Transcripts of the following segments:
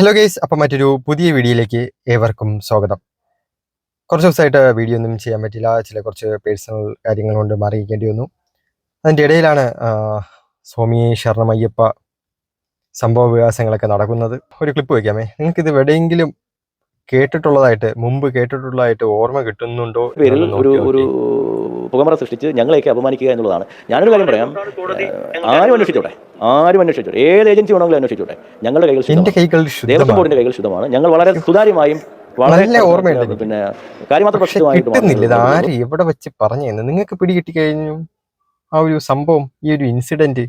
Hello guys അപ്പം മറ്റൊരു പുതിയ വീഡിയോയിലേക്ക് ഏവർക്കും സ്വാഗതം. കുറച്ച് ദിവസമായിട്ട് വീഡിയോ ഒന്നും ചെയ്യാൻ പറ്റില്ല. ചില കുറച്ച് പേഴ്സണൽ കാര്യങ്ങൾ കൊണ്ട് മാറിയിരിക്കേണ്ടി വന്നു. അതിന്റെ ഇടയിലാണ് സ്വാമി ശരണമയ്യപ്പ സംഭവ വികാസങ്ങളൊക്കെ നടക്കുന്നത്. ഒരു ക്ലിപ്പ് വയ്ക്കാമേ നിങ്ങൾക്കിത് ഇത് എവിടെയെങ്കിലും കേട്ടിട്ടുള്ളതായിട്ട് മുമ്പ് കേട്ടിട്ടുള്ളതായിട്ട് ഓർമ്മ കിട്ടുന്നുണ്ടോ? ഒരു ഒരു. പുകമറ സൃഷ്ടിച്ച് ഞങ്ങളെയൊക്കെ അപമാനിക്കുക എന്നുള്ളതാണ്. ഞാനൊരു കാര്യം പറയാം. ആരും അന്വേഷിച്ചോട്ടെ? ആരും അന്വേഷിച്ചോട്ടെ. ഏത് ഏജൻസി വേണമെങ്കിലും അന്വേഷിച്ചോട്ടെ. ഞങ്ങളുടെ കൈകൾ എന്റെ ശുദ്ധമാണ്. കൈകൾ ദേവസ്വം ബോർഡിന്റെ കൈകൾ ശുദ്ധമാണ്. ഞങ്ങൾ വളരെ സുതാര്യമായും വളരെ ഓർമ്മയുണ്ട് പിന്നെ കാര്യമാത്ര പ്രശ്നമായിട്ട് കിട്ടുന്നില്ല. ആര് എവിടെ വെച്ച് പറഞ്ഞു നിങ്ങൾക്ക് പിടികിട്ടി കഴിഞ്ഞു. ആ ഒരു സംഭവം ഈ ഒരു ഇൻസിഡന്റ്.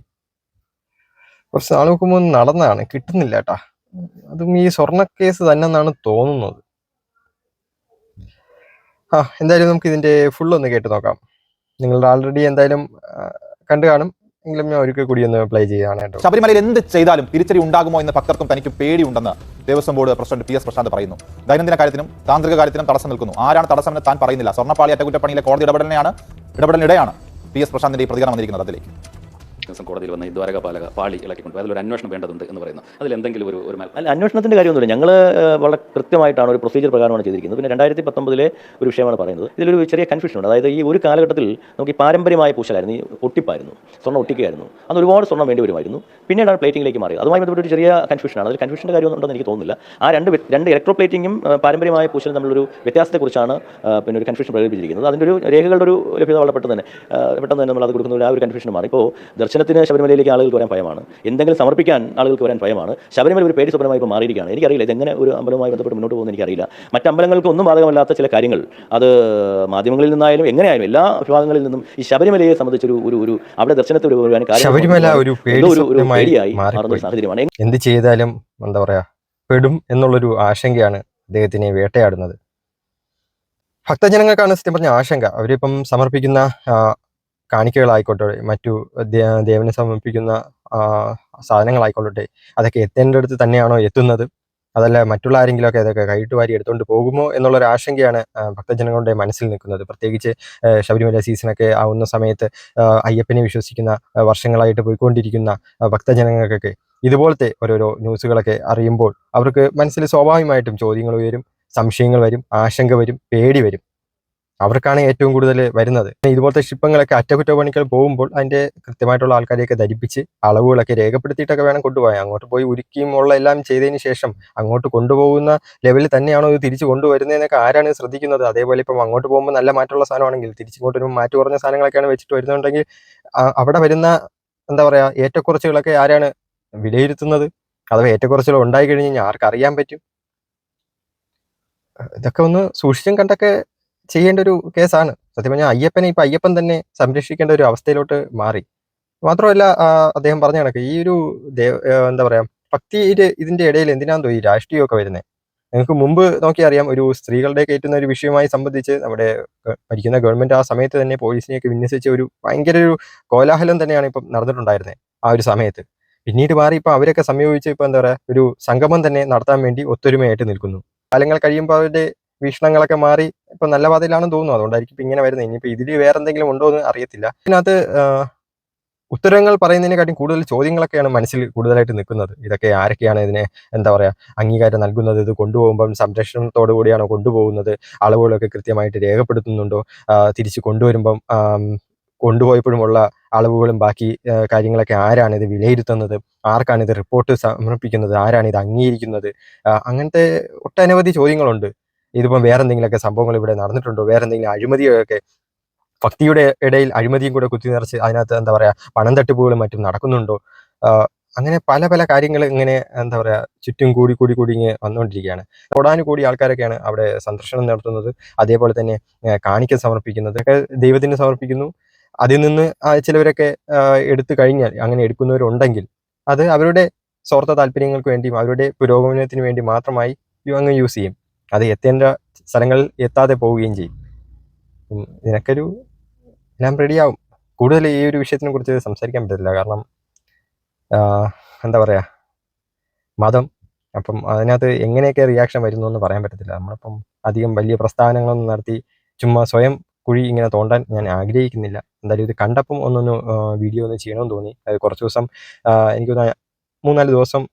കുറച്ച് നാൾ നോക്കുമ്പോൾ നടന്നതാണ്. കിട്ടുന്നില്ല കേട്ടാ. അതും ഈ സ്വർണ കേസ് തന്നെ എന്നാണ് തോന്നുന്നത്. ആ എന്തായാലും നമുക്ക് ഇതിന്റെ ഫുൾ ഒന്ന് കേട്ട് നോക്കാം. നിങ്ങൾ ആൾറെഡി എന്തായാലും കണ്ടു കാണും. എങ്കിലും ഞാൻ ഒരിക്കൽ കൂടി ഒന്ന് പ്ലേ ചെയ്യാണ് കേട്ടോ. ശബരിമലയിൽ എന്ത് ചെയ്താലും തിരിച്ചടി ഉണ്ടാകുമോ എന്ന് ഭക്തർക്കും തനിക്ക് പേടിയുണ്ടെന്ന് Devaswom board president P S Prashanth പറയുന്നു. ദൈനംദിന കാര്യത്തിനും താന്ത്രിക കാര്യത്തിനും തടസ്സം നിൽക്കുന്നു. ആരാണ് തടസ്സമെന്ന് താൻ പറയുന്നില്ല. സ്വർണപ്പാളി അറ്റകുറ്റപ്പണിയിലെ കോടതി ഇടപെടലിനെയാണ് ഇടപെടലിനിടെയാണ് പി എസ് പ്രശാന്തിന്റെ ഈ പ്രതികരണം വന്നിരിക്കുന്നത് അതിലേക്ക്. ദിവസം കോടതിയിൽ വന്ന ഈ ദ്വാരക പാലക പാളി ഇളക്കിക്കൊണ്ട് അതിലൊരു അന്വേഷണം വേണ്ടതുണ്ട് എന്ന് പറയുന്നു. അതിൽ എന്തെങ്കിലും ഒരു ഒരു അല്ല അന്വേഷണത്തിന്റെ കാര്യമൊന്നുമില്ല. ഞങ്ങൾ വളരെ കൃത്യമായിട്ടാണ് ഒരു പ്രൊസീജിയർ പ്രകാരമാണ് ചെയ്തിരിക്കുന്നത്. പിന്നെ രണ്ടായിരത്തി പത്തൊമ്പതിലെ ഒരു വിഷയമാണ് പറയുന്നത്. ഇതിലൊരു ചെറിയ കൺഫ്യൂഷൻ ഉണ്ട്. അതായത് ഈ ഒരു കാലഘട്ടത്തിൽ നമുക്ക് ഈ പാരമ്പര്യമായ പൂശലായിരുന്നു ഈ ഒട്ടിപ്പായിരുന്നു. സ്വർണം ഒട്ടിക്കായിരുന്നു അന്ന് ഒരുപാട് സ്വർണം വേണ്ടി വരുമായിരുന്നു. പിന്നീടാണ് പ്ലേറ്റിംഗിലേക്ക് മാറിയത്. അതുമായി ബന്ധപ്പെട്ട് ഒരു ചെറിയ കൺഫ്യൂഷനാണ് അതിൽ കൺഫ്യൂഷന്റെ കാര്യം ഉണ്ടെന്ന് എനിക്ക് തോന്നുന്നില്ല. ആ രണ്ട് രണ്ട് ഇലക്ട്രോ പ്ലേറ്റിംഗും പാരമ്പര്യമായ പൂശലും തമ്മിലൊരു വ്യത്യാസത്തെക്കുറിച്ചാണ് പിന്നെ ഒരു കൺഫ്യൂഷൻ പ്രകടിപ്പിച്ചിരിക്കുന്നത്. അതിന്റെ ഒരു രേഖകളുടെ ഒരു ലഭ്യത വളരെ പെട്ടെന്ന് തന്നെ പെട്ടെന്ന് തന്നെ നമ്മൾ അത് കൊടുക്കുന്ന ആ ഒരു കൺഫ്യൂഷൻ മാറി. ഇപ്പോൾ ദർശനത്തിന് ശബരിമലയിലേക്ക് ആളുകൾക്ക് വരാൻ ഭയമാണ്. എന്തെങ്കിലും സമർപ്പിക്കാൻ ആളുകൾക്ക് വരാൻ ഭയമാണ്. ശബരിമല ഒരു പേടി സ്വപ്നമായി ഇപ്പോൾ മാറിയിരിക്കുകയാണ്. എനിക്കറിയില്ല ഇതെങ്ങനെ ഒരു അമ്പലവുമായി ബന്ധപ്പെട്ട് മുന്നോട്ട് പോകുന്നത് എനിക്കറിയില്ല. മറ്റ് അമ്പലങ്ങൾക്ക് ഒന്നും ബാധകമല്ലാത്ത ചില കാര്യങ്ങൾ. അത് മാധ്യമങ്ങളിൽ നിന്നായാലും എങ്ങനെയായാലും എല്ലാ വിഭാഗങ്ങളിൽ നിന്നും ഈ ശബരിമലയെ സംബന്ധിച്ചൊരു ഒരു ഒരു അവിടെ ദർശനത്തിൽ ശബരിമല ഒരു പേടിയായി മാറുന്ന സാഹചര്യമാണ്. എന്ത് ചെയ്താലും എന്താ പറയാ പെടും എന്നുള്ളൊരു ആശങ്കയാണ് അദ്ദേഹത്തിനെ വേട്ടയാടുന്നത്. ഭക്തജനങ്ങൾക്കാണ് സത്യം പറഞ്ഞ ആശങ്ക. അവരിപ്പം സമർപ്പിക്കുന്ന കാണിക്കകളായിക്കോട്ടെ മറ്റു ദേവനെ സമർപ്പിക്കുന്ന സാധനങ്ങളായിക്കൊള്ളട്ടെ അതൊക്കെ എത്തേണ്ടടുത്ത് തന്നെയാണോ എത്തുന്നത്? അതല്ല മറ്റുള്ള ആരെങ്കിലുമൊക്കെ അതൊക്കെ കൈയിട്ട് വാരി എടുത്തുകൊണ്ട് പോകുമോ എന്നുള്ളൊരു ആശങ്കയാണ് ഭക്തജനങ്ങളുടെ മനസ്സിൽ നിൽക്കുന്നത്. പ്രത്യേകിച്ച് ശബരിമല സീസണൊക്കെ ആവുന്ന സമയത്ത് അയ്യപ്പനെ വിശ്വസിക്കുന്ന വർഷങ്ങളായിട്ട് പോയിക്കൊണ്ടിരിക്കുന്ന ഭക്തജനങ്ങൾക്കൊക്കെ ഇതുപോലത്തെ ഓരോരോ ന്യൂസുകളൊക്കെ അറിയുമ്പോൾ അവർക്ക് മനസ്സിൽ സ്വാഭാവികമായിട്ടും ചോദ്യങ്ങൾ വരും സംശയങ്ങൾ വരും ആശങ്ക വരും പേടി വരും. അവർക്കാണ് ഏറ്റവും കൂടുതൽ വരുന്നത്. ഇതുപോലത്തെ ശില്പങ്ങളൊക്കെ അറ്റകുറ്റപ്പണികൾ പോകുമ്പോൾ അതിന്റെ കൃത്യമായിട്ടുള്ള ആൾക്കാരെയൊക്കെ ധരിപ്പിച്ച് അളവുകളൊക്കെ രേഖപ്പെടുത്തിയിട്ടൊക്കെ വേണം കൊണ്ടുപോകാൻ. അങ്ങോട്ട് പോയി ഉരുക്കിയും ഉള്ള എല്ലാം ചെയ്തതിന് ശേഷം അങ്ങോട്ട് കൊണ്ടുപോകുന്ന ലെവലിൽ തന്നെയാണോ ഇത് തിരിച്ചു കൊണ്ടുവരുന്നതെന്നൊക്കെ ആരാണ് ശ്രദ്ധിക്കുന്നത്? അതേപോലെ ഇപ്പം അങ്ങോട്ട് പോകുമ്പോൾ നല്ല മാറ്റമുള്ള സാധനമാണെങ്കിൽ തിരിച്ചിങ്ങോട്ട് വരുമ്പോൾ മാറ്റം കുറഞ്ഞ സാധനങ്ങളൊക്കെയാണ് വെച്ചിട്ട് വരുന്നുണ്ടെങ്കിൽ അവിടെ വരുന്ന എന്താ പറയാ ഏറ്റക്കുറച്ചുകളൊക്കെ ആരാണ് വിലയിരുത്തുന്നത്? അഥവാ ഏറ്റക്കുറച്ചുകൾ ഉണ്ടായി കഴിഞ്ഞ് കഴിഞ്ഞാൽ ആർക്കറിയാൻ പറ്റും? ഇതൊക്കെ ഒന്ന് സൂക്ഷിച്ചും കണ്ടൊക്കെ ചെയ്യേണ്ട ഒരു കേസാണ്. സത്യം പറഞ്ഞാൽ അയ്യപ്പനെ ഇപ്പൊ അയ്യപ്പൻ തന്നെ സംരക്ഷിക്കേണ്ട ഒരു അവസ്ഥയിലോട്ട് മാറി. മാത്രമല്ല അദ്ദേഹം പറഞ്ഞ കണക്ക് ഈ ഒരു ദേവ എന്താ പറയാ ഭക്തി ഇതിന്റെ ഇടയിൽ എന്തിനാന്ന് തോന്നി രാഷ്ട്രീയമൊക്കെ വരുന്നത് നിങ്ങൾക്ക് മുമ്പ് നോക്കി അറിയാം ഒരു സ്ത്രീകളുടെ കയറ്റുന്ന ഒരു വിഷയവുമായി സംബന്ധിച്ച് നമ്മുടെ ഭരിക്കുന്ന ഗവൺമെന്റ് ആ സമയത്ത് തന്നെ പോലീസിനെയൊക്കെ വിന്യസിച്ച ഒരു ഭയങ്കര ഒരു കോലാഹലം തന്നെയാണ് ഇപ്പം നടന്നിട്ടുണ്ടായിരുന്നത് ആ ഒരു സമയത്ത്. പിന്നീട് മാറി ഇപ്പൊ അവരൊക്കെ സംയോജിച്ച് ഇപ്പൊ എന്താ പറയാ ഒരു സംഗമം തന്നെ നടത്താൻ വേണ്ടി ഒത്തൊരുമയായിട്ട് നിൽക്കുന്നു. കാലങ്ങൾ കഴിയുമ്പോൾ അവരുടെ വീക്ഷണങ്ങളൊക്കെ മാറി ഇപ്പൊ നല്ല പാതയിലാണെന്ന് തോന്നുന്നു. അതുകൊണ്ടായിരിക്കും ഇപ്പൊ ഇങ്ങനെ വരുന്നത്. ഇനിയിപ്പോ ഇതിൽ വേറെ എന്തെങ്കിലും ഉണ്ടോ എന്ന് അറിയത്തില്ല. ഇതിനകത്ത് ഉത്തരങ്ങൾ പറയുന്നതിനെക്കാട്ടും കൂടുതൽ ചോദ്യങ്ങളൊക്കെയാണ് മനസ്സിൽ കൂടുതലായിട്ട് നിൽക്കുന്നത്. ഇതൊക്കെ ആരൊക്കെയാണ് ഇതിനെ എന്താ പറയുക അംഗീകാരം നൽകുന്നത്? ഇത് കൊണ്ടുപോകുമ്പം സംരക്ഷണത്തോടു കൂടിയാണോ കൊണ്ടുപോകുന്നത്? അളവുകളൊക്കെ കൃത്യമായിട്ട് രേഖപ്പെടുത്തുന്നുണ്ടോ? തിരിച്ച് കൊണ്ടുവരുമ്പം കൊണ്ടുപോയപ്പോഴുമുള്ള അളവുകളും ബാക്കി കാര്യങ്ങളൊക്കെ ആരാണ് ഇത് വിലയിരുത്തുന്നത്? ആർക്കാണ് ഇത് റിപ്പോർട്ട് സമർപ്പിക്കുന്നത്? ആരാണ് ഇത് അംഗീകരിക്കുന്നത്? അങ്ങനത്തെ ഒട്ടനവധി ചോദ്യങ്ങളുണ്ട്. ഇതിപ്പം വേറെ എന്തെങ്കിലുമൊക്കെ സംഭവങ്ങൾ ഇവിടെ നടന്നിട്ടുണ്ടോ? വേറെ എന്തെങ്കിലും അഴിമതിയൊക്കെ ഭക്തിയുടെ ഇടയിൽ അഴിമതിയും കൂടെ കുത്തി നിറച്ച് അതിനകത്ത് എന്താ പറയുക പണം തട്ടിപ്പുകളും മറ്റും നടക്കുന്നുണ്ടോ? അങ്ങനെ പല പല കാര്യങ്ങൾ ഇങ്ങനെ എന്താ പറയുക ചുറ്റും കൂടി കൂടി കൂടി ഇങ്ങനെ വന്നുകൊണ്ടിരിക്കുകയാണ്. കോടാനുകൂടി ആൾക്കാരൊക്കെയാണ് അവിടെ സന്ദർശനം നടത്തുന്നത്. അതേപോലെ തന്നെ കാണിക്ക സമർപ്പിക്കുന്നത്. ഒക്കെ ദൈവത്തിന് സമർപ്പിക്കുന്നു. അതിൽ നിന്ന് ചിലവരൊക്കെ എടുത്തു കഴിഞ്ഞാൽ അങ്ങനെ എടുക്കുന്നവരുണ്ടെങ്കിൽ അത് അവരുടെ സ്വാർത്ഥ താല്പര്യങ്ങൾക്ക് വേണ്ടിയും അവരുടെ പുരോഗമനത്തിന് വേണ്ടി മാത്രമായി അങ്ങ് യൂസ് ചെയ്യും. അത് എത്തേണ്ട സ്ഥലങ്ങളിൽ എത്താതെ പോവുകയും ചെയ്യും. നിനക്കൊരു എല്ലാം റെഡിയാവും കൂടുതൽ ഈ ഒരു വിഷയത്തിനെ കുറിച്ച് സംസാരിക്കാൻ പറ്റത്തില്ല. കാരണം എന്താ പറയുക മതം. അപ്പം അതിനകത്ത് എങ്ങനെയൊക്കെ റിയാക്ഷൻ വരുന്നു എന്ന് പറയാൻ പറ്റത്തില്ല. നമ്മളിപ്പം അധികം വലിയ പ്രസ്താവനകളൊന്നും നടത്തി ചുമ്മാ സ്വയം കുഴി ഇങ്ങനെ തോണ്ടാൻ ഞാൻ ആഗ്രഹിക്കുന്നില്ല. എന്തായാലും ഇത് കണ്ടപ്പം ഒന്നൊന്ന് വീഡിയോ ഒന്ന് ചെയ്യണമെന്ന് തോന്നി. അത് കുറച്ച് ദിവസം എനിക്ക് മൂന്നാൽ ദിവസം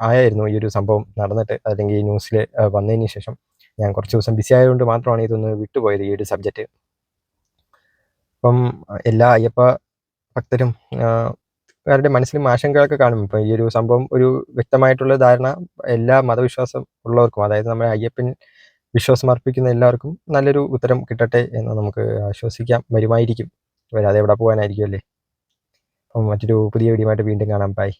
ആയിരുന്നു ഈ ഒരു സംഭവം നടന്നിട്ട് അല്ലെങ്കിൽ ന്യൂസിൽ വന്നതിന് ശേഷം. ഞാൻ കുറച്ച് ദിവസം ബിസി ആയതുകൊണ്ട് മാത്രമാണ് ഇതൊന്ന് വിട്ടുപോയത് ഈ ഒരു സബ്ജക്റ്റ് അപ്പം എല്ലാ അയ്യപ്പ ഭക്തരും അവരുടെ മനസ്സിലും ആശങ്കകളൊക്കെ കാണും. ഇപ്പം ഈ ഒരു സംഭവം ഒരു വ്യക്തമായിട്ടുള്ള ധാരണ എല്ലാ മതവിശ്വാസം ഉള്ളവർക്കും അതായത് നമ്മുടെ അയ്യപ്പൻ വിശ്വാസം അർപ്പിക്കുന്ന എല്ലാവർക്കും നല്ലൊരു ഉത്തരം കിട്ടട്ടെ എന്ന് നമുക്ക് ആശ്വസിക്കാം. വരുമായിരിക്കും. വരാതെ എവിടെ പോകാനായിരിക്കും അല്ലേ? അപ്പം മറ്റൊരു പുതിയ വീഡിയോ വീണ്ടും കാണാം. ബൈ